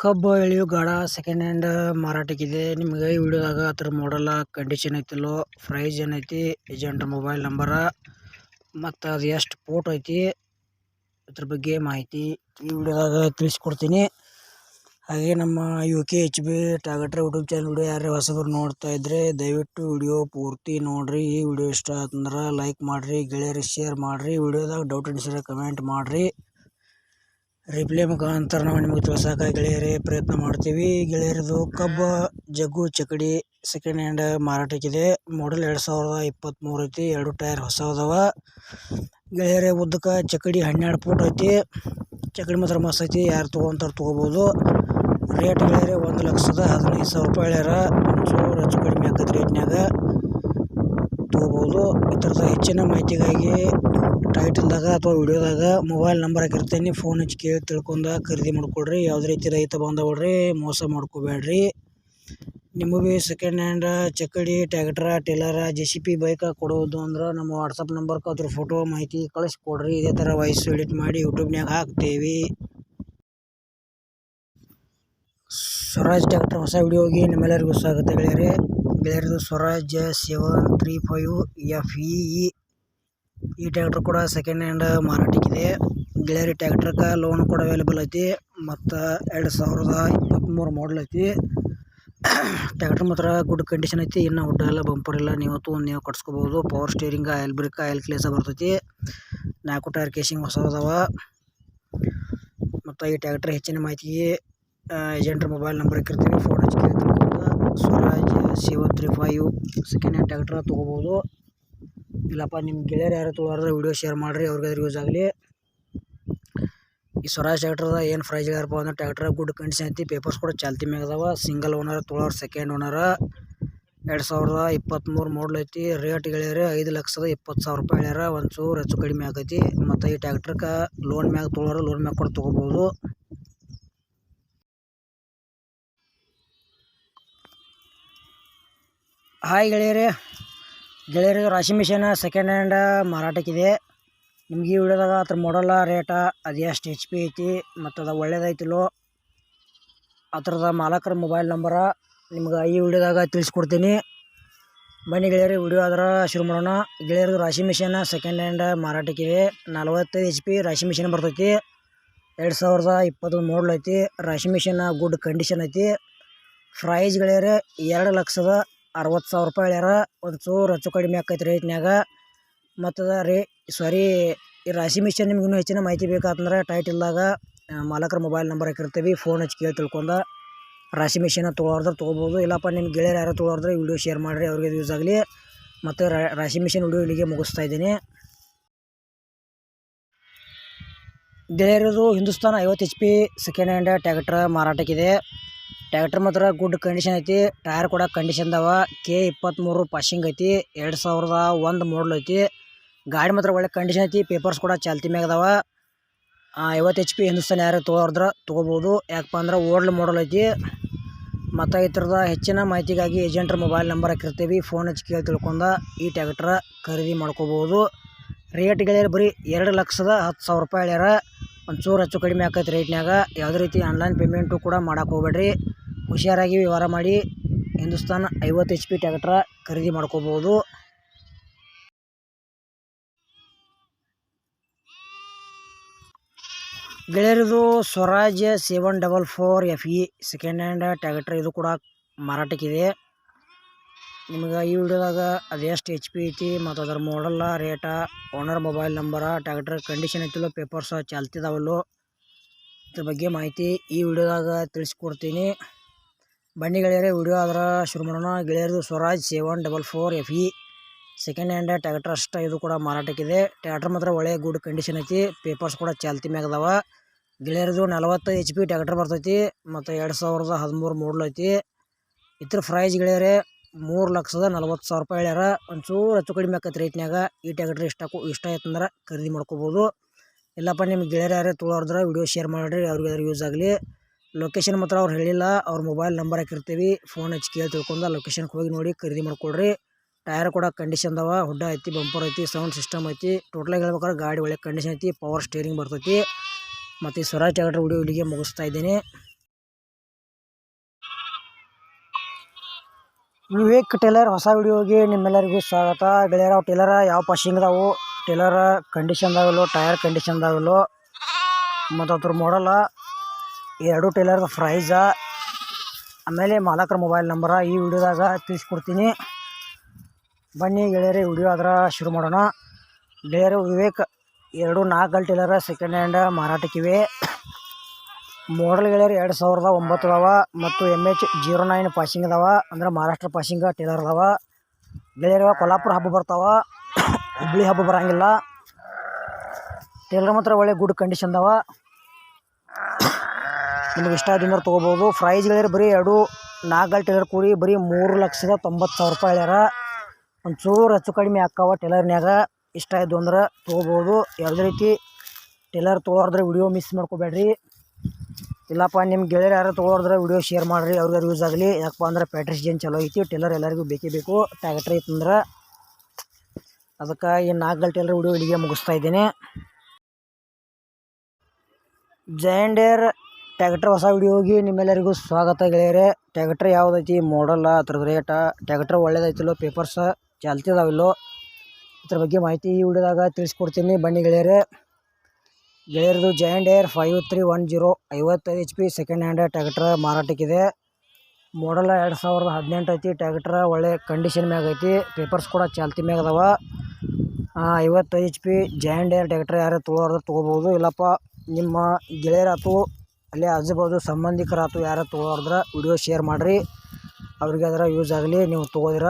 ಕಬ್ಬು ಎಳೆಯೋ ಗಾಢ second hand ಮಾರಾಟಕ್ಕಿದೆ. ನಿಮಗೆ ಈ ವಿಡಿಯೋದಾಗ ಅದ್ರ ಮಾಡಲ್ಲ ಕಂಡೀಷನ್ ಐತಿಲ್ಲೋ ಪ್ರೈಸ್ ಏನೈತಿ ಏಜೆಂಟ್ ಮೊಬೈಲ್ ನಂಬರ ಮತ್ತು ಅದು ಎಷ್ಟು ಫೋಟೋ ಐತಿ ಅದ್ರ ಬಗ್ಗೆ ಮಾಹಿತಿ ಈ ವಿಡಿಯೋದಾಗ ತಿಳಿಸ್ಕೊಡ್ತೀನಿ. ಹಾಗೆ ನಮ್ಮ ಯು ಕೆ ಎಚ್ ಬಿ ಟಾಗಟ್ರ ಯೂಟ್ಯೂಬ್ ಚಾನಲ್ ವಿಡಿಯೋ ಯಾರೇ ಹೊಸಬ್ರು ನೋಡ್ತಾ ಇದ್ರೆ ದಯವಿಟ್ಟು ವಿಡಿಯೋ ಪೂರ್ತಿ ನೋಡ್ರಿ. ಈ ವಿಡಿಯೋ ಇಷ್ಟ ಆತಂದ್ರೆ ಲೈಕ್ ಮಾಡಿರಿ ಗೆಳೆಯರಿಗೆ ಶೇರ್ ಮಾಡಿರಿ. ವಿಡಿಯೋದಾಗ ಡೌಟ್ ಅನಿಸಿದ್ರೆ ಕಮೆಂಟ್ ಮಾಡಿರಿ. ರಿಪ್ಲೈ ಮುಖಾಂತರ ನಾವು ನಿಮಗೆ ತಿಳಿಸೋಕೆ ಗೆಳೆಯರೇ ಪ್ರಯತ್ನ ಮಾಡ್ತೀವಿ. ಗೆಳೆಯರದು ಕಬ್ಬ, ಜಗ್ಗು ಚಕಡಿ ಸೆಕೆಂಡ್ ಹ್ಯಾಂಡ್ ಮಾರಾಟಕ್ಕಿದೆ. ಮಾಡಲ್ ಎರಡು ಸಾವಿರದ ಇಪ್ಪತ್ತ್ಮೂರು ಐತಿ, ಎರಡು ಟೈರ್ ಹೊಸ ಅದಾವ. ಗೆಳೆಯರೇ, ಉದ್ದಕ್ಕೆ ಚಕಡಿ ಹನ್ನೆರಡು ಫೂಟ್ ಐತಿ. ಚಕಡಿ ಮಾತ್ರ ಮಸ್ತ್ ಐತಿ, ಯಾರು ತೊಗೊಂತಾರೆ ತೊಗೋಬೋದು. ರೇಟ್ ಹೇಳ್ಯಾರ ಒಂದು ಲಕ್ಷದ ಹದಿನೈದು ಸಾವಿರ ರೂಪಾಯಿ ಹೇಳ್ಯಾರ. ಒಂಚೂರು ಹೆಚ್ಚು ಕಡಿಮೆ ಆಗತ್ತೆ ರೇಟ್ನ್ಯಾಗ. ತೊಗೋಬೋದು ಈ ಥರದ ಹೆಚ್ಚಿನ ಮಾಹಿತಿಗಾಗಿ ಟೈಟಲ್ದಾಗ ಅಥವಾ ವಿಡಿಯೋದಾಗ ಮೊಬೈಲ್ ನಂಬರ್ ಹಾಕಿರ್ತೀನಿ. ಫೋನ್ ಹಚ್ಚಿ ಕೇಳಿ ತಿಳ್ಕೊಂಡ ಖರೀದಿ ಮಾಡ್ಕೊಡ್ರಿ. ಯಾವುದೇ ರೀತಿ ರೈತ ಬಾಂಧವಳ್ರಿ ಮೋಸ ಮಾಡ್ಕೋಬೇಡ್ರಿ. ನಿಮಗೂ ಭೀ ಸೆಕೆಂಡ್ ಹ್ಯಾಂಡ್ ಚಕ್ಕಡಿ tractor trailer J C B bike ಕೊಡೋದು ಅಂದ್ರೆ ನಮ್ಮ ವಾಟ್ಸಪ್ ನಂಬರ್ಗೆ ಅದ್ರ ಫೋಟೋ ಮಾಹಿತಿ ಕಳಿಸ್ಕೊಡ್ರಿ ಇದೇ ಥರ ವಾಯ್ಸ್ ಎಡಿಟ್ ಮಾಡಿ ಯೂಟ್ಯೂಬ್ನಾಗ ಹಾಕ್ತೇವೆ. ಸ್ವರಾಜ್ ಟ್ಯಾಕ್ಟರ್ ಹೊಸ ವಿಡಿಯೋಗೆ ನಿಮ್ಮೆಲ್ಲರಿಗೂ ಸ್ವಾಗತ ಗೆಳೆಯರೆ. ಗೆಳೆಯರದು Swaraj seven three five F E ಈ ಟ್ಯಾಕ್ಟರ್ ಕೂಡ ಸೆಕೆಂಡ್ ಹ್ಯಾಂಡ್ ಮಾರಾಟಕ್ಕಿದೆ ಗೆಳೆಯರಿ ಟ್ಯಾಕ್ಟ್ರಕ್ಕೆ ಲೋನ್ ಕೂಡ ಅವೈಲೇಬಲ್ ಐತಿ. ಮತ್ತು ಎರಡು ಸಾವಿರದ ಇಪ್ಪತ್ತ್ಮೂರು ಮಾಡಲ್ ಐತಿ. ಟ್ಯಾಕ್ಟ್ರ್ ಮಾತ್ರ ಗುಡ್ ಕಂಡೀಷನ್ ಐತಿ. ಇನ್ನು ಊಟ ಎಲ್ಲ ಬಂಪರ್ ಇಲ್ಲ. ನೀವು ತೊಗೊಂಡು ನೀವು ಕಟ್ಸ್ಕೊಬೋದು. Power steering oil brake oil ಕ್ಲೇಸ ಬರ್ತೈತಿ. ನಾಲ್ಕು ಟೈರ್ ಕೇಸಿಂಗ್ ಹೊಸ ಅದಾವ ಮತ್ತು ಈ ಟ್ಯಾಕ್ಟರ್ ಹೆಚ್ಚಿನ ಮಾಹಿತಿಗೆ ಏಜೆಂಟ್ರ ಮೊಬೈಲ್ ನಂಬರ್ ಹಾಕಿರ್ತೀವಿ ಫೋನ್ ಹಚ್ಚಿ Swaraj seven three five second hand tractor ತೊಗೋಬೋದು. ಇಲ್ಲಪ್ಪ ನಿಮ್ಮ ಗೆಳೆಯರು ಯಾರು ತೊಗೊಳಾರ್ದ್ರೆ ವಿಡಿಯೋ ಶೇರ್ ಮಾಡಿರಿ, ಅವ್ರಿಗೆ ಯೂಸ್ ಆಗಲಿ. ಈ ಸ್ವರಾಜ್ ಟ್ಯಾಕ್ಟ್ರದ ಏನು ಪ್ರೈಸ್ ಹೇಳ್ಯಾರಪ್ಪ ಅಂದ್ರೆ ಟ್ಯಾಕ್ಟ್ರ ಗುಡ್ ಕಂಡೀಷನ್ ಐತಿ ಪೇಪರ್ಸ್ ಕೂಡ ಚಾಲ್ತಿ ಮ್ಯಾಗ ಅದಾವ. ಸಿಂಗಲ್ ಓನರ್ ತೊಳೋರ್ ಸೆಕೆಂಡ್ ಓನರ ಎರಡು ಸಾವಿರದ ಇಪ್ಪತ್ತ್ಮೂರು ಮಾಡಲ್ ಐತಿ. ರೇಟ್ ಗೆಳೆಯರೆ ಐದು ಲಕ್ಷದ ಇಪ್ಪತ್ತು ಸಾವಿರ ರೂಪಾಯಿ ಹೇಳ್ಯಾರ. ಚೂರು ಹೆಚ್ಚು ಕಡಿಮೆ ಆಗೈತಿ. ಮತ್ತು ಈ ಟ್ಯಾಕ್ಟ್ರಕ್ಕೆ ಲೋನ್ ಮ್ಯಾಗ ತೊಗೊಳೋರು ಲೋನ್ ಮ್ಯಾಗ ಕೂಡ ತೊಗೋಬೋದು. ಹಾಯ್ ಗೆಳೆಯರೇ. ಗೆಳೆಯರು ರಾಶಿ ಮಿಷನ್ ಸೆಕೆಂಡ್ ಹ್ಯಾಂಡ್ ಮಾರಾಟಕ್ಕಿದೆ. ನಿಮ್ಗೆ ಈ ವಿಡಿಯೋದಾಗ ಅದ್ರ ಮಾಡಲ್ಲ ರೇಟ ಅದು ಎಷ್ಟು ಎಚ್ ಪಿ ಐತಿ, ಮತ್ತು ಅದು ಒಳ್ಳೇದೈತಿಲ್ಲೋ ಅದ್ರದ ಮಾಲಕರ ಮೊಬೈಲ್ ನಂಬರ ನಿಮ್ಗೆ ಈ ವಿಡಿಯೋದಾಗ ತಿಳಿಸ್ಕೊಡ್ತೀನಿ. ಬನ್ನಿ ಗೆಳೆಯರಿ, ವಿಡಿಯೋ ಆದ್ರೆ ಶುರು ಮಾಡೋಣ. ಗೆಳೆಯರದು ರಾಶಿ ಮಿಷನ್ ಸೆಕೆಂಡ್ ಹ್ಯಾಂಡ್ ಮಾರಾಟಕ್ಕಿದೆ. ನಲ್ವತ್ತೈದು ಎಚ್ ಪಿ ರಾಶಿ ಮಿಷನ್ ಬರ್ತೈತಿ. ಎರಡು ಸಾವಿರದ ಇಪ್ಪತ್ತೊಂದು ಮಾಡಲ್ ಐತಿ. ರಾಶಿ ಮಿಷನ್ ಗುಡ್ ಕಂಡೀಷನ್ ಐತಿ. ಪ್ರೈಸ್ ಗೆಳೆಯರೆ, ಎರಡು ಲಕ್ಷದ ಅರವತ್ತು ಸಾವಿರ ರೂಪಾಯಿ ಹೇಳ್ಯಾರ. ಒಂದು ಚೂರು ಹೆಚ್ಚು ಕಡಿಮೆ ಆಕೈತೆ ರೇಟ್ನ್ಯಾಗ. ಮತ್ತು ರೇ, ಸಾರಿ, ಈ ರಾಶಿ ಮಿಷನ್ ನಿಮ್ಗೆ ಇನ್ನೂ ಹೆಚ್ಚಿನ ಮಾಹಿತಿ ಬೇಕಾತಂದ್ರೆ ಇಲ್ಲದಾಗ ಮಾಲಕರ ಮೊಬೈಲ್ ನಂಬರ್ ಹಾಕಿರ್ತೀವಿ ಫೋನ್ ಹಚ್ಚಿ ಕೇಳಿ ತಿಳ್ಕೊಂಡ. ರಾಶಿ ಮಿಷನ್ ತೊಗೊಳೋದ್ರೆ ತೊಗೋಬೋದು, ಇಲ್ಲಪ್ಪ ನಿಮ್ಮ ಗೆಳೆಯರು ಯಾರು ತೊಗೊಳೋದ್ರೆ ವಿಡಿಯೋ ಶೇರ್ ಮಾಡಿರಿ, ಅವ್ರಿಗೆ ಯೂಸ್ ಆಗಲಿ. ಮತ್ತು ರಾಶಿ ಮಿಷನ್ ವಿಡಿಯೋ ಇಲ್ಲಿಗೆ ಮುಗಿಸ್ತಾ ಇದ್ದೀನಿ. ಗೆಳೆಯರದು ಹಿಂದೂಸ್ತಾನ ಐವತ್ತು H P second hand tractor ಮಾರಾಟಕ್ಕಿದೆ. Tractor ಮಾತ್ರ ಗುಡ್ ಕಂಡೀಷನ್ ಐತಿ. ಟೈರ್ ಕೂಡ ಕಂಡೀಷನ್ ಅದಾವ ಕೆ ಇಪ್ಪತ್ತ್ಮೂರು ಪಾಸಿಂಗ್ ಐತಿ. ಎರಡು ಸಾವಿರದ ಒಂದು ಮಾಡಲ್ ಐತಿ. ಗಾಡಿ ಮಾತ್ರ ಒಳ್ಳೆ ಕಂಡೀಷನ್ ಐತಿ. ಪೇಪರ್ಸ್ ಕೂಡ ಚಾಲ್ತಿ ಮ್ಯಾಗ ಅದಾವ. ಐವತ್ತು ಎಚ್ ಪಿ ಹಿಂದೂಸ್ತಾನ್ ಯಾರು ತೊಗೊಂಡ್ರೆ ತೊಗೋಬೋದು. ಯಾಕಪ್ಪ ಅಂದ್ರೆ ಓಲ್ಡ್ ಮಾಡಲ್ ಐತಿ. ಮತ್ತು ಈ ಥರದ ಹೆಚ್ಚಿನ ಮಾಹಿತಿಗಾಗಿ ಏಜೆಂಟ್ರ ಮೊಬೈಲ್ ನಂಬರ್ ಹಾಕಿರ್ತೀವಿ. ಫೋನ್ ಹಚ್ಚಿ ಕೇಳಿ ತಿಳ್ಕೊಂಡ ಈ ಟ್ಯಾಕ್ಟ್ರ ಖರೀದಿ ಮಾಡ್ಕೋಬೋದು. ರೇಟ್ ಗೆಳೆಯರು ಬರೀ ಎರಡು ಲಕ್ಷದ ಹತ್ತು ಸಾವಿರ ರೂಪಾಯಿ ಹೇಳ್ಯಾರ. ಒಂಚೂರು ಹೆಚ್ಚು ಕಡಿಮೆ ಆಕೈತೆ ರೇಟ್ನಾಗ ಯಾವುದೇ ರೀತಿ ಆನ್ಲೈನ್ ಪೇಮೆಂಟು ಕೂಡ ಮಾಡಕ್ಕೆ ಹೋಗ್ಬೇಡ್ರಿ. ಹುಷಾರಾಗಿ ವ್ಯವಹಾರ ಮಾಡಿ ಹಿಂದೂಸ್ತಾನ್ ಐವತ್ತು ಎಚ್ ಪಿ ಟ್ಯಾಕ್ಟ್ರ ಖರೀದಿ ಮಾಡ್ಕೋಬೋದು. ಗೆಳೆಯರದು Swaraj seven double four F E second hand tractor ಇದು ಕೂಡ ಮಾರಾಟಕ್ಕಿದೆ. ನಿಮ್ಗೆ ಈ ವಿಡಿಯೋದಾಗ ಅದೆಷ್ಟು ಎಚ್ ಪಿ ಐತಿ ಮತ್ತು ಅದರ model rate owner mobile number tractor condition ಐತಿಲ್ಲೋ papers ಚಾಲ್ತಿದಾವಲ್ಲೋ, ಇದ್ರ ಬಗ್ಗೆ ಮಾಹಿತಿ ಈ ವಿಡಿಯೋದಾಗ ತಿಳಿಸ್ಕೊಡ್ತೀನಿ. ಬನ್ನಿ ಗೆಳೆಯರೆ ವಿಡಿಯೋ ಆದ್ರೆ ಶುರು ಮಾಡೋಣ. ಗೆಳೆಯರದು Swaraj seven double four F E. Second hand tractor ಅಷ್ಟು ಇದು ಕೂಡ ಮಾರಾಟಕ್ಕಿದೆ. ಟ್ಯಾಕ್ಟರ್ ಮಾತ್ರ ಒಳ್ಳೆ ಗುಡ್ ಕಂಡೀಷನ್ ಐತಿ. ಪೇಪರ್ಸ್ ಕೂಡ ಚಾಲ್ತಿ ಮ್ಯಾಗ ಅದಾವ. ಗೆಳೆಯರದು ನಲವತ್ತು ಎಚ್ ಪಿ ಟ್ಯಾಕ್ಟರ್ ಬರ್ತೈತಿ. ಮತ್ತು ಎರಡು ಸಾವಿರದ ಹದಿಮೂರು ಮಾಡಲ್ ಐತಿ. ಇತರ ಪ್ರೈಸ್ ಗೆಳೆಯರೆ, ಮೂರು ಲಕ್ಷದ ನಲ್ವತ್ತು ಸಾವಿರ ರೂಪಾಯಿ ಹೇಳ್ಯಾರ. ಒಂಚೂರು ಹೆಚ್ಚು ಕಡಿಮೆ ಆಕೈತೆ ರೇಟ್ನಾಗ ಈ ಟ್ಯಾಕ್ಟ್ರ್ ಇಷ್ಟ ಇಷ್ಟ ಆಯ್ತಂದ್ರೆ ಖರೀದಿ ಮಾಡ್ಕೋಬೋದು. ಇಲ್ಲಪ್ಪ ನಿಮ್ಮ ಗೆಳೆಯರು ಯಾರೇ ತೊಗೊಳೋದ್ರೆ ವಿಡಿಯೋ ಶೇರ್ ಮಾಡಿರಿ. ಅವ್ರಿಗೆ ಯೂಸ್ ಆಗಲಿ. ಲೊಕೇಶನ್ ಮಾತ್ರ ಅವ್ರು ಹೇಳಿಲ್ಲ. ಅವ್ರ ಮೊಬೈಲ್ ನಂಬರ್ ಹಾಕಿರ್ತೀವಿ. ಫೋನ್ ಹಚ್ಚಿ ಕೇಳಿ ತಿಳ್ಕೊಂಡು ಲೊಕೇಶನ್ಗೆ ಹೋಗಿ ನೋಡಿ ಖರೀದಿ ಮಾಡ್ಕೊಳ್ರಿ. ಟೈರ್ ಕೂಡ ಕಂಡೀಷನ್ ಅದಾವ. ಹುಡ್ಡ ಐತಿ ಬಂಪರ್ ಐತಿ ಸೌಂಡ್ ಸಿಸ್ಟಮ್ ಐತಿ. ಟೋಟಲಾಗಿ ಹೇಳ್ಬೇಕಾದ್ರೆ ಗಾಡಿ ಒಳ್ಳೆ ಕಂಡೀಷನ್ ಐತಿ ಪವರ್ ಸ್ಟೇರಿಂಗ್ ಬರ್ತೈತಿ. ಮತ್ತು ಈ ಸ್ವರಾಜ್ ಟ್ಯಾಕ್ಟರ್ ವಿಡಿಯೋ ಇಲ್ಲಿಗೆ ಮುಗಿಸ್ತಾ ಇದ್ದೀನಿ. ವಿವೇಕ್ ಟೇಲರ್, ಹೊಸ ವಿಡಿಯೋಗೆ ನಿಮ್ಮೆಲ್ಲರಿಗೂ ಸ್ವಾಗತ. ಗೆಳೆಯರ, ಟೇಲರ ಯಾವ ಪಾಸಿಂಗ್ ಅದಾವು? ಟೇಲರ ಕಂಡೀಷನ್ದಾಗಲೋ ಟೈರ್ ಕಂಡೀಷನ್ದಾಗಲ್ಲೋ ಮತ್ತು ಅದ್ರ ಮಾಡಲ್ಲ ಎರಡು ಟೈಲರ್ದು ಪ್ರೈಸ, ಆಮೇಲೆ ಮಾಲಕರ ಮೊಬೈಲ್ ನಂಬರ ಈ ವಿಡಿಯೋದಾಗ ತಿಳಿಸ್ಕೊಡ್ತೀನಿ. ಬನ್ನಿ ಗೆಳೆಯರಿ ವಿಡಿಯೋ ಆದ್ರೆ ಶುರು ಮಾಡೋಣ. ಗೆಳೆಯರು, ವಿವೇಕ್, ಎರಡು ನಾಲ್ಕು ಟೇಲರ ಸೆಕೆಂಡ್ ಹ್ಯಾಂಡ್ ಮಾರಾಟಕ್ಕಿವೆ. ಮಾಡಲ್ ಗೆಳೆಯರು, ಎರಡು ಸಾವಿರದ ಒಂಬತ್ತು ಅದಾವ ಮತ್ತು M H zero nine passing ಅದಾವ. ಅಂದ್ರೆ ಮಹಾರಾಷ್ಟ್ರ ಪಾಸಿಂಗ್ ಟೇಲರ್ ಅದಾವ. ಗೆಳೆಯರು, ಕೊಲ್ಲಾಪುರ ಹಬ್ಬ ಬರ್ತಾವ. ಹುಬ್ಳಿ ಹಬ್ಬ ಬರಂಗಿಲ್ಲ. ಟೇಲರ್ ಮಾತ್ರ ಒಳ್ಳೆ ಗುಡ್ ಕಂಡೀಷನ್ ಅದಾವ. ನಿಮಗೆ ಇಷ್ಟ ಆದ್ರೆ ತೊಗೋಬೋದು. ಪ್ರೈಸ್ ಹೇಳಿದ್ರೆ ಬರೀ ಎರಡು, ನಾಲ್ಕು ಟೇಲರ್ ಕೂಡಿ ಬರೀ ಮೂರು ಲಕ್ಷದ ತೊಂಬತ್ತು ಸಾವಿರ ರೂಪಾಯಿ ಹೇಳ್ಯಾರ. ಒಂಚೂರು ಹೆಚ್ಚು ಕಡಿಮೆ ಆಕ್ಕಾವ ಟೇಲರ್ನ್ಯಾಗ. ಇಷ್ಟ ಇದ್ದು ಅಂದ್ರೆ ತೊಗೋಬೋದು. ಯಾವುದೇ ರೀತಿ ಟೇಲರ್ ತೊಗೊಳೋದ್ರೆ ವಿಡಿಯೋ ಮಿಸ್ ಮಾಡ್ಕೋಬೇಡ್ರಿ. ಇಲ್ಲಪ್ಪ ನಿಮ್ಮ ಗೆಳೆಯರು ಯಾರು ತೊಗೊಳೋದ್ರೆ ವಿಡಿಯೋ ಶೇರ್ ಮಾಡಿರಿ. ಅವ್ರಿಗೆ ಯೂಸ್ ಆಗಲಿ. ಯಾಕಪ್ಪ ಅಂದ್ರೆ ಪ್ಯಾಟ್ರಿಸ್ ಜೇನ್ ಚಲೋ ಐತಿ. ಟೇಲರ್ ಎಲ್ಲರಿಗೂ ಬೇಕೇ ಬೇಕು. ಟ್ಯಾಕ್ಟ್ರಿ ಐತಂದ್ರೆ ಅದಕ್ಕೆ ಈ ನಾಲ್ಕು ಟೈಲರ್ ವಿಡಿಯೋ ಇಲ್ಲಿಗೆ ಮುಗಿಸ್ತಾ ಇದ್ದೀನಿ. ಜೈಂಡೇರ್ ಟ್ಯಾಕ್ಟ್ರ್ ಹೊಸ ವಿಡಿಯೋಗೆ ನಿಮ್ಮೆಲ್ಲರಿಗೂ ಸ್ವಾಗತ ಗೆಳೆಯರೆ. ಟ್ಯಾಕ್ಟ್ರ್ ಯಾವುದೈತಿ? ಮಾಡಲ್ಲ ಅದ್ರದ್ದು ರೇಟ ಟ್ಯಾಕ್ಟ್ರ್ ಒಳ್ಳೇದೈತಿಲ್ಲೋ ಪೇಪರ್ಸ್ ಚಾಲ್ತಿ ಅದಾವಿಲ್ಲೋ ಇದ್ರ ಬಗ್ಗೆ ಮಾಹಿತಿ ಈ ವಿಡಿಯೋದಾಗ ತಿಳಿಸ್ಕೊಡ್ತೀನಿ. ಬನ್ನಿ ಗೆಳೆಯರೆ. ಗೆಳೆಯರದು John Deere five three one zero ಐವತ್ತೈದು H P second hand tractor ಮಾರಾಟಕ್ಕಿದೆ. Model ಎರಡು ಸಾವಿರದ ಹದಿನೆಂಟು ಐತಿ. ಟ್ಯಾಕ್ಟ್ರ ಒಳ್ಳೆ ಕಂಡೀಷನ್ ಮ್ಯಾಗ ಐತಿ. ಪೇಪರ್ಸ್ ಕೂಡ ಚಾಲ್ತಿ ಮ್ಯಾಗ ಅದಾವ. ಐವತ್ತೈದು H P John Deere tractor ಯಾರು ತೊಗೊಳೋರು ತೊಗೋಬೋದು. ಇಲ್ಲಪ್ಪ, ನಿಮ್ಮ ಗೆಳೆಯರಾತು ಅಲ್ಲೇ ಆಜುಬಾಜು ಅಥವಾ ಯಾರು ತೊಗೊಳೋದ್ರ ವಿಡಿಯೋ ಶೇರ್ ಮಾಡಿರಿ. ಅವ್ರಿಗೆ ಅದರ ಯೂಸ್ ಆಗಲಿ, ನೀವು ತೊಗೋದಿರ.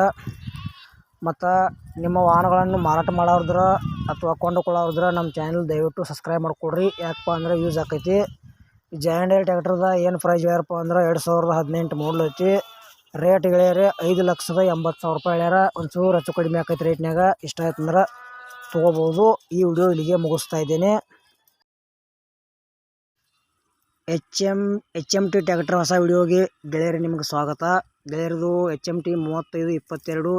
ಮತ್ತು ನಿಮ್ಮ ವಾಹನಗಳನ್ನು ಮಾರಾಟ ಮಾಡೋದ್ರ ಅಥವಾ ಕೊಂಡುಕೊಳ್ಳೋದ್ರ ನಮ್ಮ ಚಾನಲ್ ದಯವಿಟ್ಟು ಸಬ್ಸ್ಕ್ರೈಬ್ ಮಾಡಿಕೊಡ್ರಿ. ಯಾಕಪ್ಪ ಅಂದ್ರೆ ಯೂಸ್ ಆಕೈತಿ. ಜೈಂಟ್ ಏರ್ ಟ್ಯಾಕ್ಟ್ರದ ಏನು ಪ್ರೈಸ್ ಯಾರಪ್ಪ ಅಂದ್ರೆ ಎರಡು ಸಾವಿರದ ಹದಿನೆಂಟು ಮಾಡಲ್ ಐತಿ. ರೇಟ್ ಗೆಳೆಯರಿ ಐದು ಲಕ್ಷದ ಎಂಬತ್ತು ಸಾವಿರ ರೂಪಾಯಿ ಹೇಳ್ಯಾರ. ಒಂಚೂರು ಹೆಚ್ಚು ಕಡಿಮೆ ಆಕೈತಿ ರೇಟ್ನಾಗ ಇಷ್ಟ ಆಯ್ತಂದ್ರೆ ತೊಗೋಬೋದು. ಈ ವಿಡಿಯೋ ಇಲ್ಲಿಗೆ ಮುಗಿಸ್ತಾ ಇದ್ದೇನೆ. H M H M T tractor ಹೊಸ ವಿಡಿಯೋಗೆ ಗೆಳೆಯರೆ ನಿಮಗೆ ಸ್ವಾಗತ. ಗೆಳೆಯರದು ಎಚ್ ಎಂ ಟಿ ಮೂವತ್ತೈದು, ಇಪ್ಪತ್ತೆರಡು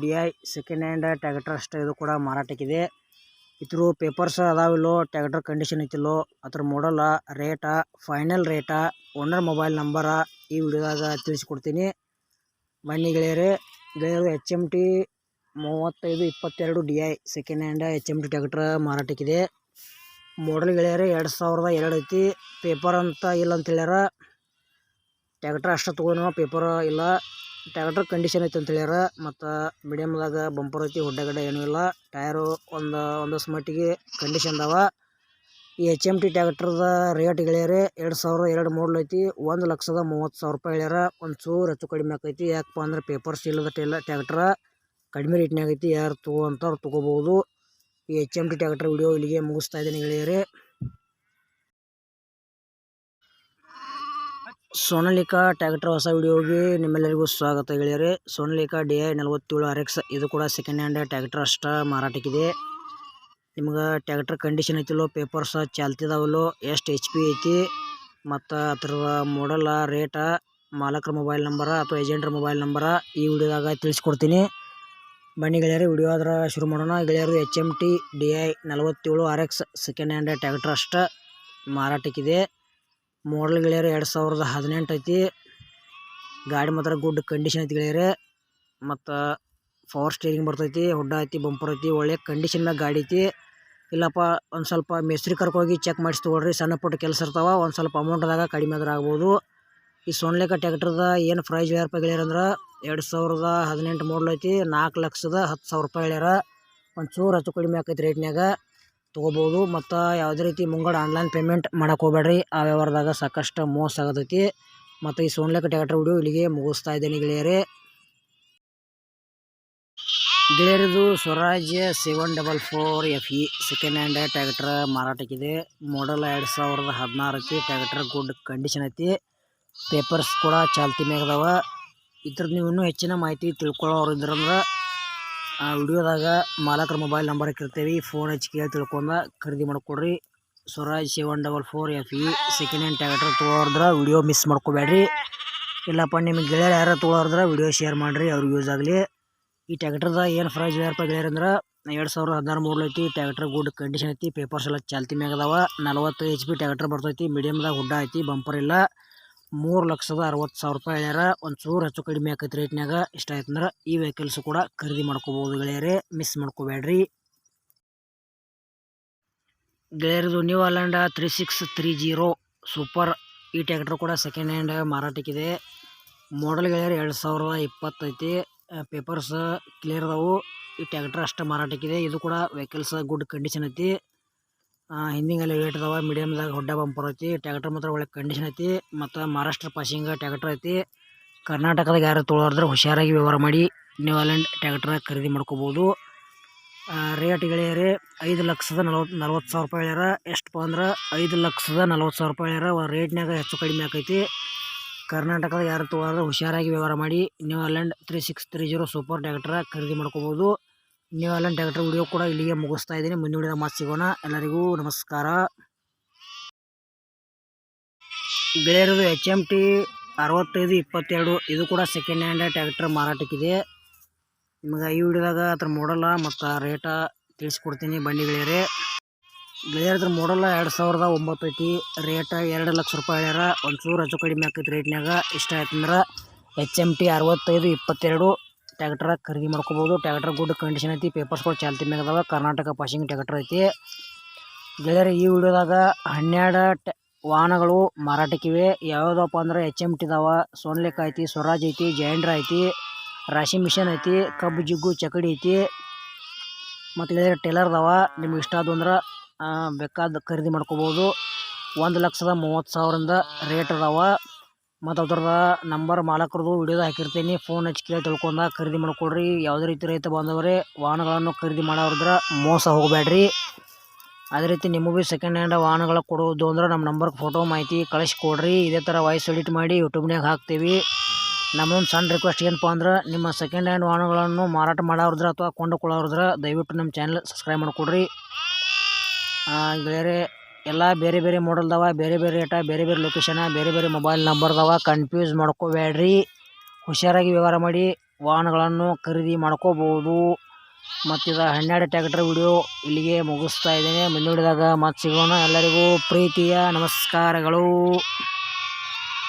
D I second hand tractor ಅಷ್ಟೇ, ಇದು ಕೂಡ ಮಾರಾಟಕ್ಕಿದೆ. ಇದ್ರ ಪೇಪರ್ಸ್ ಅದಾವಿಲ್ಲೋ ಟ್ಯಾಕ್ಟರ್ ಕಂಡೀಷನ್ ಐತಿಲ್ಲೋ, ಅದ್ರ ಮಾಡಲ್ಲ rate final rate owner mobile number ಈ ವಿಡಿಯೋದಾಗ ತಿಳಿಸ್ಕೊಡ್ತೀನಿ. ಬನ್ನಿ ಗೆಳೆಯರೆ ಗೆಳೆಯರು ಎಚ್ ಎಂ ಟಿ ಮೂವತ್ತೈದು, ಇಪ್ಪತ್ತೆರಡು D I second hand H M T tractor ಮಾರಾಟಕ್ಕಿದೆ. Model ಗೆಳೆಯರೆ ಎರಡು ಸಾವಿರದ ಎರಡು ಐತಿ. ಪೇಪರ್ ಅಂತ ಇಲ್ಲ ಅಂತ ಹೇಳ್ಯಾರ. ಟ್ಯಾಕ್ಟ್ರ್ ಅಷ್ಟು ತೊಗೊಂಡು ಪೇಪರ್ ಇಲ್ಲ. ಟ್ಯಾಕ್ಟ್ರ್ ಕಂಡೀಷನ್ ಐತಿ ಅಂತ ಹೇಳ್ಯಾರ. ಮತ್ತು ಮೀಡಿಯಮ್ದಾಗ ಬಂಪರ್ ಐತಿ ಹೊಡ್ಡಗಡ್ಡ ಏನೂ ಇಲ್ಲ. ಟಯರು ಒಂದು ಒಂದಷ್ಟು ಮಟ್ಟಿಗೆ ಕಂಡೀಷನ್ ಅದಾವ. ಈ ಎಚ್ ಎಂ ಟಿ ಟ್ಯಾಕ್ಟ್ರದ ರೇಟ್ ಗೆಳೆಯರೆ ಎರಡು ಸಾವಿರದ ಎರಡು ಮಾಡಲ್ ಐತಿ. ಒಂದು ಲಕ್ಷದ ಮೂವತ್ತು ಸಾವಿರ ರೂಪಾಯಿ ಹೇಳ್ಯಾರ. ಒಂದು ಚೂರು ಹೆಚ್ಚು ಕಡಿಮೆ ಆಕೈತಿ. ಯಾಕಪ್ಪ ಅಂದ್ರೆ ಪೇಪರ್ಸ್ ಇಲ್ಲದ ಟೆಲ್ಲ ಟ್ಯಾಕ್ಟ್ರ ಕಡಿಮೆ ರೇಟ್ನಾಗ ಐತಿ. ಯಾರು ತೊಗೋ ಅಂತವ್ರು ತೊಗೋಬೋದು. ಈ H M T tractor video ಇಲ್ಲಿಗೆ ಮುಗಿಸ್ತಾ ಇದ್ದೀನಿ ಗೆಳೆಯರೆ. ಸೋನಲಿಕಾ ಟ್ಯಾಕ್ಟರ್ ಹೊಸ ವಿಡಿಯೋಗೆ ನಿಮ್ಮೆಲ್ಲರಿಗೂ ಸ್ವಾಗತ ಗೆಳೆಯರೆ. ಸೋನಲಿಕಾ ಡಿ ಐ ನಲವತ್ತೇಳು ಆರ್ ಎಕ್ಸ್ ಇದು ಕೂಡ ಸೆಕೆಂಡ್ ಹ್ಯಾಂಡ್ ಟ್ಯಾಕ್ಟರ್ ಅಷ್ಟ ಮಾರಾಟಕ್ಕಿದೆ. ನಿಮ್ಗೆ ಟ್ಯಾಕ್ಟರ್ ಕಂಡೀಷನ್ ಐತಿಲ್ಲೋ ಪೇಪರ್ಸ್ ಚಾಲ್ತಿದಾವಲ್ಲೋ, ಎಷ್ಟು ಎಚ್ ಪಿ ಐತಿ, ಮತ್ತು ಅದ್ರ ಮಾಡಲ್ಲ ರೇಟ ಮಾಲಕರ ಮೊಬೈಲ್ ನಂಬರ ಅಥವಾ ಏಜೆಂಟ್ರ ಮೊಬೈಲ್ ನಂಬರ ಈ ವಿಡಿಯೋದಾಗ ತಿಳಿಸ್ಕೊಡ್ತೀನಿ. ಬನ್ನಿ ಗೆಳೆಯರು ವಿಡಿಯೋ ಆದ್ರೆ ಶುರು ಮಾಡೋಣ. ಗೆಳೆಯರು H M T D I ನಲವತ್ತೇಳು R X second hand tractor ಅಷ್ಟ ಮಾರಾಟಕ್ಕಿದೆ. ಮಾಡಲ್ ಗೆಳೆಯರು, ಎರಡು ಸಾವಿರದ ಹದಿನೆಂಟು ಐತಿ. ಗಾಡಿ ಮಾತ್ರ ಗುಡ್ ಕಂಡೀಷನ್ ಐತಿ ಗೆಳೆಯರೆ. ಮತ್ತು ಪವರ್ ಸ್ಟೇರಿಂಗ್ ಬರ್ತೈತಿ, ಹುಡ್ಡ ಐತಿ ಬಂಪರ್ ಐತಿ, ಒಳ್ಳೆ ಕಂಡೀಷನ್ ಮ್ಯಾಗ ಗಾಡಿ ಐತಿ. ಇಲ್ಲಪ್ಪ, ಒಂದು ಸ್ವಲ್ಪ ಮೇಸ್ತ್ರಿ ಕರ್ಕೋಗಿ ಚೆಕ್ ಮಾಡಿಸಿ ತೊಗೊಳ್ರಿ. ಸಣ್ಣ ಪುಟ್ಟ ಕೆಲಸ ಇರ್ತಾವ, ಒಂದು ಸ್ವಲ್ಪ ಅಮೌಂಟ್ದಾಗ ಕಡಿಮೆ ಆದ್ರೆ ಆಗ್ಬೋದು. ಈ ಸೋನ್ಲೇಕ ಟ್ಯಾಕ್ಟರ್ದ ಏನು ಪ್ರೈಸ್ ರೂಪಾಯಿ ಗೆಳೆಯರ ಅಂದ್ರೆ ಎರಡು ಸಾವಿರದ ಹದಿನೆಂಟು ಮಾಡಲ್ ಐತಿ ನಾಲ್ಕು ಲಕ್ಷದ ಹತ್ತು ಸಾವಿರ ರೂಪಾಯಿ ಹೇಳ್ಯಾರ. ಒಂದು ಚೂರು ಹೆಚ್ಚು ಕಡಿಮೆ ಆಕೈತಿ ರೇಟ್ನಾಗ ತೊಗೋಬೋದು. ಮತ್ತು ಯಾವುದೇ ರೀತಿ ಮುಂಗಡ ಆನ್ಲೈನ್ ಪೇಮೆಂಟ್ ಮಾಡೋಕೆ ಹೋಗ್ಬೇಡ್ರಿ. ಆ ವ್ಯವಹಾರದಾಗ ಸಾಕಷ್ಟು ಮೋಸ ಆಗತೈತಿ. ಮತ್ತು ಈ ಸೋನ್ಲೇಕ ಟ್ಯಾಕ್ಟರ್ ವಿಡಿಯೋ ಇಲ್ಲಿಗೆ ಮುಗಿಸ್ತಾ ಇದ್ದೇನೆ ಗೆಳೆಯರೇ. ಗೆಳೆಯರದು Swaraj seven double four F E second hand tractor ಮಾರಾಟಕ್ಕಿದೆ. Model ಎರಡು ಸಾವಿರದ ಹದಿನಾರು ಐತಿ ಟ್ಯಾಕ್ಟ್ರ್ ಗುಡ್ ಕಂಡೀಷನ್ ಐತಿ. ಪೇಪರ್ಸ್ ಕೂಡ ಚಾಲ್ತಿ ಮ್ಯಾಗ ಅದಾವ. ಇದ್ರದ್ದು ನೀವು ಇನ್ನೂ ಹೆಚ್ಚಿನ ಮಾಹಿತಿ ತಿಳ್ಕೊಳ್ಳೋರು ಇದ್ರಂದ್ರೆ ಆ ವಿಡಿಯೋದಾಗ ಮಾಲಕರ ಮೊಬೈಲ್ ನಂಬರ್ ಹಾಕಿರ್ತೀವಿ. ಫೋನ್ ಹಚ್ಚಿ ಕೇಳಿ ತಿಳ್ಕೊಂಡ ಖರೀದಿ ಮಾಡಿಕೊಡ್ರಿ. Swaraj seven double four F E second hand tractor ತೊಗೊಳೋದ್ರೆ video miss ಮಾಡ್ಕೋಬೇಡ್ರಿ. ಇಲ್ಲಪ್ಪ, ನಿಮಗೆ ಗೆಳೆಯರು ಯಾರು ತೊಗೊಳೋದ್ರೆ ವಿಡಿಯೋ ಶೇರ್ ಮಾಡಿರಿ, ಅವ್ರಿಗೆ ಯೂಸ್ ಆಗಲಿ. ಈ ಟ್ಯಾಕ್ಟರ್ದಾಗ ಏನು ಪ್ರೈಸ್ ರೂಪಾಯಿ ಗೆಳೆಯರು ಅಂದ್ರೆ ಎರಡು ಸಾವಿರದ ಹದಿನಾರು ಮೂರು ಐತಿ ಟ್ಯಾಕ್ಟರ್ ಗುಡ್ ಕಂಡೀಷನ್ ಐತಿ ಪೇಪರ್ಸ್ ಎಲ್ಲ ಚಾಲ್ತಿ ಮ್ಯಾಗ ಅದಾವ. ನಲವತ್ತು ಎಚ್ ಪಿ ಟ್ಯಾಕ್ಟರ್ ಬರ್ತೈತಿ ಮೀಡಿಯಮ್ದಾಗ ಹುಡ್ಡ ಐತಿ ಬಂಪರ್ ಇಲ್ಲ. ಮೂರು ಲಕ್ಷದ ಅರವತ್ತು ಸಾವಿರ ರೂಪಾಯಿ ಹೇಳ್ಯಾರ. ಒಂದು ಚೂರು ಹೆಚ್ಚು ಕಡಿಮೆ ಆಕೈತಿ ರೇಟ್ನಾಗ ಇಷ್ಟ ಆಯ್ತಂದ್ರೆ ಈ ವೆಹಿಕಲ್ಸ್ ಕೂಡ ಖರೀದಿ ಮಾಡ್ಕೋಬೋದು ಗೆಳೆಯರೇ. ಮಿಸ್ ಮಾಡ್ಕೋಬೇಡ್ರಿ. ಗೆಳೆಯರದು New Holland three six three zero super ಈ ಟ್ಯಾಕ್ಟ್ರ್ ಕೂಡ ಸೆಕೆಂಡ್ ಹ್ಯಾಂಡ್ ಮಾರಾಟಕ್ಕಿದೆ. ಮಾಡಲ್ ಗೆಳೆಯರು ಎರಡು ಸಾವಿರದ ಇಪ್ಪತ್ತೈತಿ ಪೇಪರ್ಸ್ ಕ್ಲಿಯರ್ ಅದಾವು. ಈ ಟ್ಯಾಕ್ಟ್ರ್ ಅಷ್ಟೇ ಮಾರಾಟಕ್ಕಿದೆ. ಇದು ಕೂಡ ವೆಹಿಕಲ್ಸ್ ಗುಡ್ ಕಂಡೀಷನ್ ಐತಿ. ಹಿಂದಿಂಗೆಲ್ಲ ವೇಟ್ ಅದಾವ ಮೀಡಿಯಮ್ದಾಗ ಹೊಡ್ಡ ಬಂಪರ್ ಐತಿ ಟ್ಯಾಕ್ಟರ್ ಮಾತ್ರ ಒಳ್ಳೆ ಕಂಡೀಷನ್ ಐತಿ, ಮತ್ತು ಮಹಾರಾಷ್ಟ್ರ ಪಾಸಿಂಗ್ ಟ್ಯಾಕ್ಟರ್ ಐತಿ. ಕರ್ನಾಟಕದಾಗ ಯಾರು ತೊಳೋದ್ರೆ ಹುಷಾರಾಗಿ ವ್ಯವಹಾರ ಮಾಡಿ ನ್ಯೂ ಅಲೆಂಡ್ ಟ್ಯಾಕ್ಟರ್ ಖರೀದಿ ಮಾಡ್ಕೋಬೋದು. ರೇಟ್ ಗೆಳೆಯರೆ, ಐದು ಲಕ್ಷದ ನಲ್ವತ್ತು ನಲ್ವತ್ತು ಸಾವಿರ ರೂಪಾಯಿ ಹೇಳ್ಯಾರ ಎಷ್ಟಪ್ಪ ಅಂದ್ರೆ ಐದು ಲಕ್ಷದ ನಲ್ವತ್ತು ಸಾವಿರ ರೂಪಾಯಿ ಹೇಳ್ಯಾರ ರೇಟ್ನಾಗ ಹೆಚ್ಚು ಕಡಿಮೆ ಆಕೈತಿ. ಕರ್ನಾಟಕದಾಗ ಯಾರು ತೊಗೊಳೋದ್ರೆ ಹುಷಾರಾಗಿ ವ್ಯವಹಾರ ಮಾಡಿ New Holland three six three zero super tractor ಖರೀದಿ ಮಾಡ್ಕೋಬೋದು. ನ್ಯೂ ಎಲ್ಲ ಟ್ಯಾಕ್ಟರ್ ವಿಡಿಯೋ ಕೂಡ ಇಲ್ಲಿಗೆ ಮುಗಿಸ್ತಾ ಇದ್ದೀನಿ. ಮುಂದಿನ ಮಾತು ಸಿಗೋಣ. ಎಲ್ಲರಿಗೂ ನಮಸ್ಕಾರ. ಗೆಳೆಯರದು ಎಚ್ ಎಂ ಟಿ ಅರವತ್ತೈದು, ಇಪ್ಪತ್ತೆರಡು, ಇದು ಕೂಡ ಸೆಕೆಂಡ್ ಹ್ಯಾಂಡ್ ಟ್ಯಾಕ್ಟರ್ ಮಾರಾಟಕ್ಕಿದೆ ನಿಮಗೆ ಈ ವಿಡಿಯೋದಾಗ ಅದ್ರ ಮಾಡಲ್ಲ ಮತ್ತು ರೇಟ ತಿಳಿಸ್ಕೊಡ್ತೀನಿ ಬನ್ನಿ ಗೆಳೆಯರೆ. ಗೆಳೆಯರದ್ರ ಮಾಡಲ್ಲ ಎರಡು ಸಾವಿರದ ಒಂಬತ್ತು ಐತಿ. ರೇಟ ಎರಡು ಲಕ್ಷ ರೂಪಾಯಿ ಹೇಳ್ಯಾರ. ಒಂಚೂರು ಹೆಚ್ಚು ಕಡಿಮೆ ಆಕೈತಿ ರೇಟ್ನಾಗ ಇಷ್ಟ ಆಯ್ತು ಅಂದ್ರೆ ಎಚ್ ಎಂ ಟಿ ಅರವತ್ತೈದು, ಇಪ್ಪತ್ತೆರಡು ಟ್ಯಾಕ್ಟರ್ ಖರೀದಿ ಮಾಡ್ಕೋಬೋದು. ಟ್ಯಾಕ್ಟರ್ ಗುಡ್ ಕಂಡೀಷನ್ ಐತಿ. ಪೇಪರ್ಸ್ಗಳು ಚಾಲ್ತಿ ಅದಾವ. ಕರ್ನಾಟಕ ಪಾಸಿಂಗ್ ಟ್ಯಾಕ್ಟರ್ ಐತಿ. ಗೆಳೆಯರೆ, ಈ ವಿಡಿಯೋದಾಗ ಹನ್ನೆರಡು ಟ್ಯಾ ವಾಹನಗಳು ಮಾರಾಟಕ್ಕಿವೆ. ಯಾವ್ಯಾವ್ದಪ್ಪ ಅಂದ್ರೆ ಎಚ್ ಎಂ ಇದಾವ ಸೋನ್ಲೆಕ್ ಐತಿ, ಸ್ವರಾಜ್ ಐತಿ ಜಯಂಡ್ರ ಐತಿ, ರಾಶಿ ಮಿಷನ್ ಐತಿ, ಕಬ್ಬು, ಜಿಗ್ಗು, ಚಕಡಿ ಐತಿ. ಮತ್ತು ಗೆಳೆಯರ ಟೇಲರ್ ಅದಾವ. ನಿಮ್ಗೆ ಇಷ್ಟ ಆದವು ಅಂದ್ರೆ ಬೇಕಾದ ಖರೀದಿ ಮಾಡ್ಕೋಬೋದು. ಒಂದು ಲಕ್ಷದ ಮೂವತ್ತು ಸಾವಿರದಿಂದ ರೇಟ್ ಅದಾವ. ಮತ್ತು ಅದ್ರದ ನಂಬರ್ ಮಾಲಕರದು ವಿಡಿಯೋದ ಹಾಕಿರ್ತೀನಿ ಫೋನ್ ಹಚ್ಚಿ ಕೇಳಿ ತಿಳ್ಕೊಂಡ ಖರೀದಿ ಮಾಡಿಕೊಡ್ರಿ. ಯಾವುದೇ ರೀತಿ ರೈತ ಬಾಂಧವರೇ, ವಾಹನಗಳನ್ನು ಖರೀದಿ ಮಾಡೋದ್ರ ಮೋಸ ಹೋಗಬೇಡ್ರಿ ಅದೇ ರೀತಿ ನಿಮಗೂ ಭೀ ಸೆಕೆಂಡ್ ಹ್ಯಾಂಡ್ ವಾಹನಗಳ ಕೊಡೋದು ಅಂದ್ರೆ ನಮ್ಮ ನಂಬರ್ಗೆ ಫೋಟೋ ಮಾಹಿತಿ ಕಳಿಸ್ಕೊಡ್ರಿ. ಇದೇ ಥರ ವಾಯ್ಸ್ ಎಡಿಟ್ ಮಾಡಿ ಯೂಟ್ಯೂಬ್ನಾಗ ಹಾಕ್ತೀವಿ. ನಮ್ಮೊಂದು ಸಣ್ಣ ರಿಕ್ವೆಸ್ಟ್ ಏನಪ್ಪ ಅಂದ್ರೆ ನಿಮ್ಮ ಸೆಕೆಂಡ್ ಹ್ಯಾಂಡ್ ವಾಹನಗಳನ್ನು ಮಾರಾಟ ಮಾಡೋರದ್ರ ಅಥವಾ ಕೊಂಡುಕೊಳ್ಳೋದ್ರ ದಯವಿಟ್ಟು ನಮ್ಮ ಚಾನಲ್ ಸಬ್ಸ್ಕ್ರೈಬ್ ಮಾಡಿಕೊಡ್ರಿ. ಬೇರೆ ಎಲ್ಲ ಬೇರೆ ಬೇರೆ ಮಾಡಲ್ದವ ಬೇರೆ ಬೇರೆ ರೇಟ ಬೇರೆ ಬೇರೆ ಲೊಕೇಶನ ಬೇರೆ ಬೇರೆ ಮೊಬೈಲ್ ನಂಬರ್ ಅದಾವ ಕನ್ಫ್ಯೂಸ್ ಮಾಡ್ಕೋಬೇಡ್ರಿ. ಹುಷಾರಾಗಿ ವ್ಯವಹಾರ ಮಾಡಿ, ವಾಹನಗಳನ್ನು ಖರೀದಿ ಮಾಡ್ಕೋಬೋದು. ಮತ್ತಿದ ಹನ್ನೆರಡು ಟ್ಯಾಕ್ಟರ್ ವಿಡಿಯೋ ಇಲ್ಲಿಗೆ ಮುಗಿಸ್ತಾ ಇದ್ದೇನೆ. ಮುಂದೂಡಿದಾಗ ಮತ್ತೆ ಸಿಗೋಣ. ಎಲ್ಲರಿಗೂ ಪ್ರೀತಿಯ ನಮಸ್ಕಾರಗಳು.